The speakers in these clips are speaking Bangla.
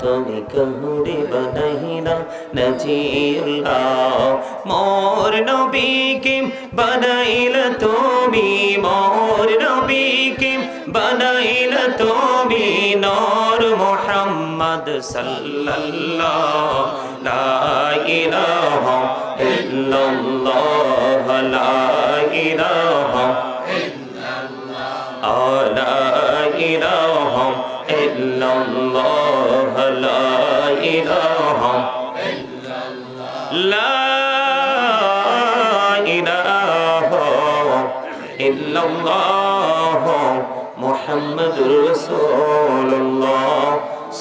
তুমি কহুরে বানাইলা নজিউল্লাহ মোর নবীকে বানাইলা তুমি মোর নবীকে বানাইলা তুমি নূর মোহাম্মদ সাল্লাল্লাহ লা ইলাহা ইল্লাল্লাহ লা ইলাহা محمد رسول الله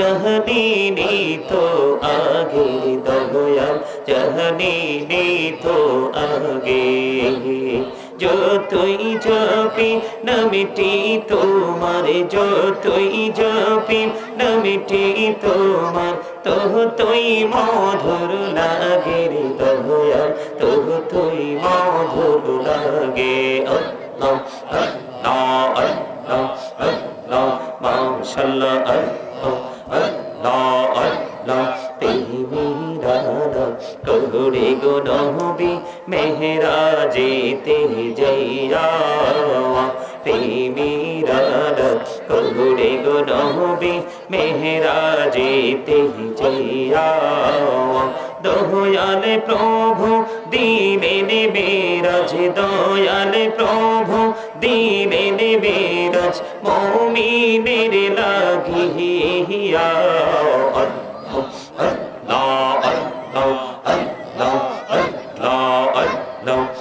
জহনী তো আগে দয়াল জহনী তো আগে যতই জপি নমিটি তোমার যতই জপি নমিটি তোমার তোহ তুই মধুর লাগে রে দয়া তোহ তুই মধুর লাগে আল্লাহ আল্লাহ আল্লাহ আল্লাহ মাশাআল্লাহ করে গো নহবি মেহরা যেতে যাইয়া প্রেমীরা কবরে গুনহবি মেহরাজিতে জিয়াও। দয়াল প্রভু, দিনে বিরাজ দয়াল প্রভু, দিনে বিরাজ মৌমিনের লাগিয়া আল্লাহ আল্লাহ আল্লাহ আল্লাহ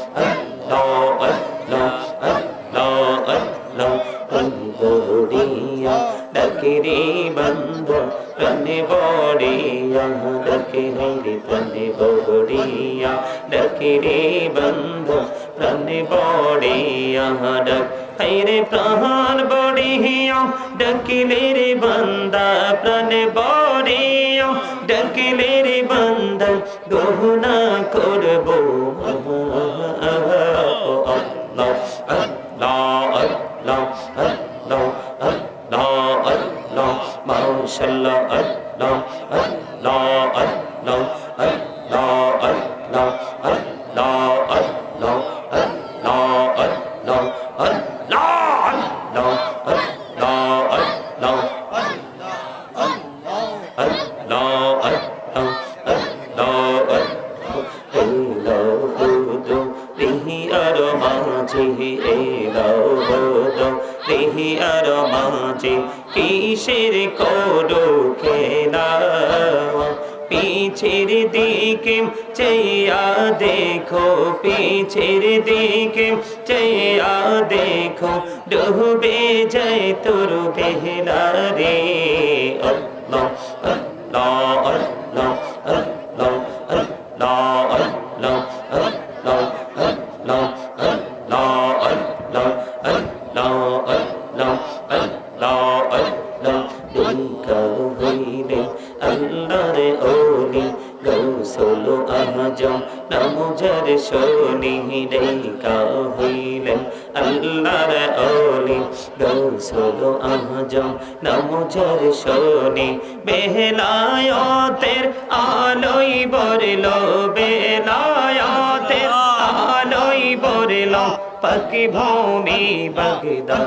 ডাকে রে বন্ধ প্রাণে বড়িয়া ডাকে হইরে প্রাণে বড়িয়া ডাকে রে বন্ধ প্রাণে বড়িয়া ডাক হাইরে প্রাণ বড়িয়া ডাকিলে রে বন্দা প্রাণে বড়িয়া ডাকিলে রে বন্দা গহনা করব। আল্লাহ আর মাঝে কিসের কোড পিছের দিকে, চেয়া দেখো, পিছের দিকে, চেয়া দেখো, ডুবে যায় তোর বেহলা রে আল্লাহ আল্লাহ আল্লাহ। গৌসল আজম নামজার শোনি বেহলায়তের আলোই বরল বেলায়তের আলোই বরল পাকি ভূমি বগদা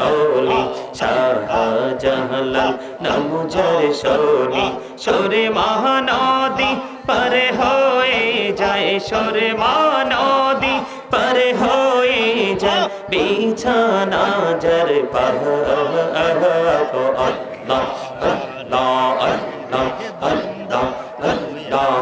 অলি শাহজাহালাল নাম যার সরি সরে মহানদী পরে হয়ে যায় সরে মহানদী পরে হয়ে যায় বিছানা যার পাহাড় Allah, Allah, Allah, Allah, Allah.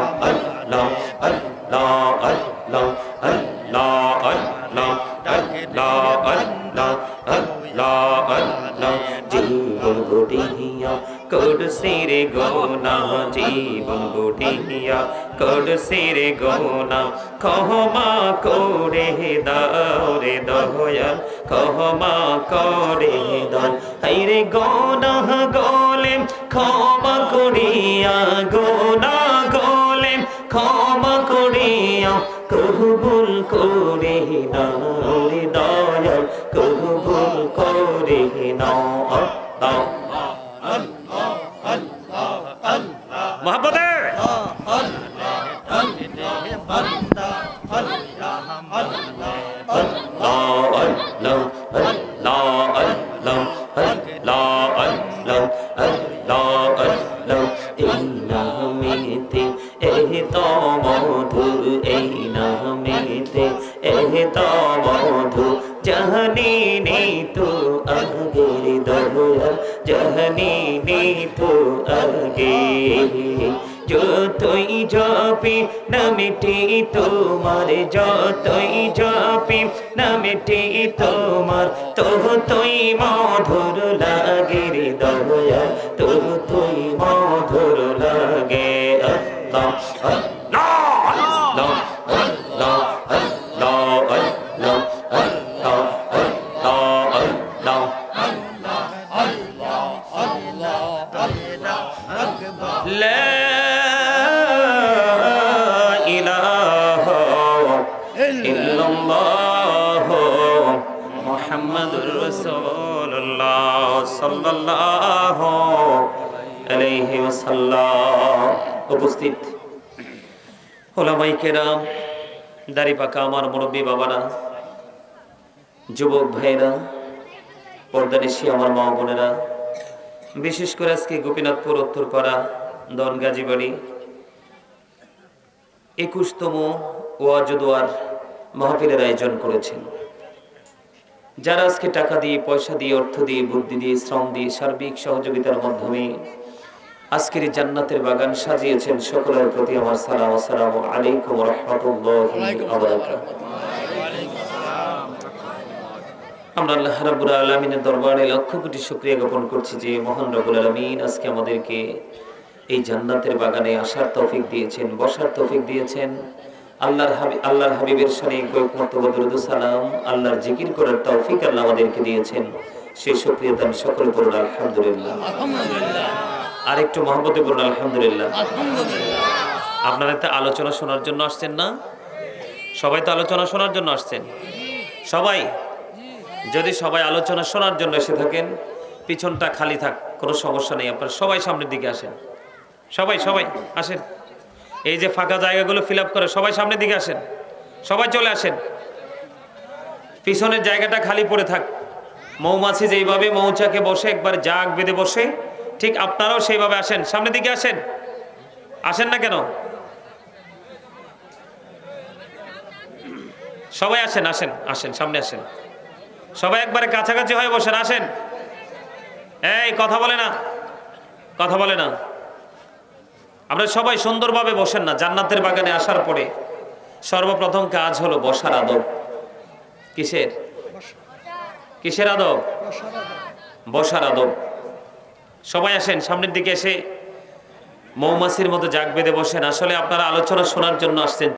গোনা, জীবন গুটিয়া করসির গোনা। ক্ষমা করে দাও রে দয়াল ক্ষমা করে দাও। হাইরে গোনা গোলে, ক্ষমা করিয়া, গোনা গোলে, ক্ষমা করিয়া। কবুল করে নাও রে দয়াল, কবুল করে নাও দাও। जहनी नी तो अगे যতই জপি নামটি তোমার যতই জপি নামটি তোমার তবু তুই মধুর লাগে রে দয়া তবু তুই মধুর লাগে আল্লাহ আল্লাহ আল্লাহ আল্লাহ আল্লাহ আল্লাহ উপস্থিত ওলামাইকেরাম দাড়ি পাকা আমার মুরব্বী বাবারা, যুবক ভাইরা পর্দারেশি আমার মা বোনেরা, বিশেষ করে আজকে গোপীনাথপুর উত্তর উত্তরপাড়া দন গাজীবাড়ি একুশতম ওয়াজুদুয়ার মাহফিলের আয়োজন করেছেন। যারা আজকে টাকা দিয়ে, পয়সা দিয়ে, অর্থ দিয়ে, বুদ্ধি দিয়ে, শ্রম দিয়ে, সার্বিক সহযোগিতার মাধ্যমে আজকের জান্নাতের বাগান সাজিয়েছেন, সকলের প্রতি আমার সালাম, আসসালামু আলাইকুম রহমতুল্লাহি আমরা আল্লাহ রাব্বুল আলামিনের দরবারে লক্ষ কোটি শুকরিয়া জ্ঞাপন করছি যে মহান রব্বুল আলামিন আজকে আমাদেরকে এই জান্নাতের বাগানে আসার তৌফিক দিয়েছেন, বসার তৌফিক দিয়েছেন। আল্লাহর হাবিব আল্লাহর হাবিবের সানে কয়েক মর্তবা দরুদ সালাম আল্লাহর জিকির করার তৌফিক আল্লাহ আমাদেরকে দিয়েছেন। সেই শুকরিয়া দান সকল পড়ুন আলহামদুলিল্লাহ। আর একটু মহব্বতে পড়ুন আলহামদুলিল্লাহ। আপনারা তো আলোচনা শোনার জন্য আসছেন না? সবাই তো আলোচনা শোনার জন্য আসছেন? সবাই? যদি সবাই আলোচনা শোনার জন্য এসে থাকেন পিছনটা খালি থাক কোনো সমস্যা নেই। আপনারা সবাই সামনের দিকে আসেন। সবাই সবাই আসেন। এই যে ফাঁকা জায়গাগুলো ফিল করে, সবাই সামনের দিকে আসেন, সবাই চলে আসেন। পিছনের জায়গাটা খালি পড়ে থাক। মৌমাছি যেইভাবে মৌচাকে বসে, একবার জাগ বেঁধে বসে, ঠিক আপনারাও সেইভাবে আসেন। সামনের দিকে আসেন। আসেন না কেন? সবাই আসেন আসেন আসেন, সামনে আসেন। সবাই একবারে কাছাকাছি হয়ে বসেন, আসেন। এই, কথা বলে না, কথা বলে না। আমরা সবাই সুন্দরভাবে বসেন না, জান্নাতের বাগানে আসার পরে। সর্বপ্রথম কাজ হলো বসার আদব। কিসের? কিসের আদব? বসার আদব। সবাই আসেন, সামনের দিকে এসে। মৌমাছির মতো জাগ বেঁধে বসেন। আসলে আপনারা আলোচনা শোনার জন্য আসছেন।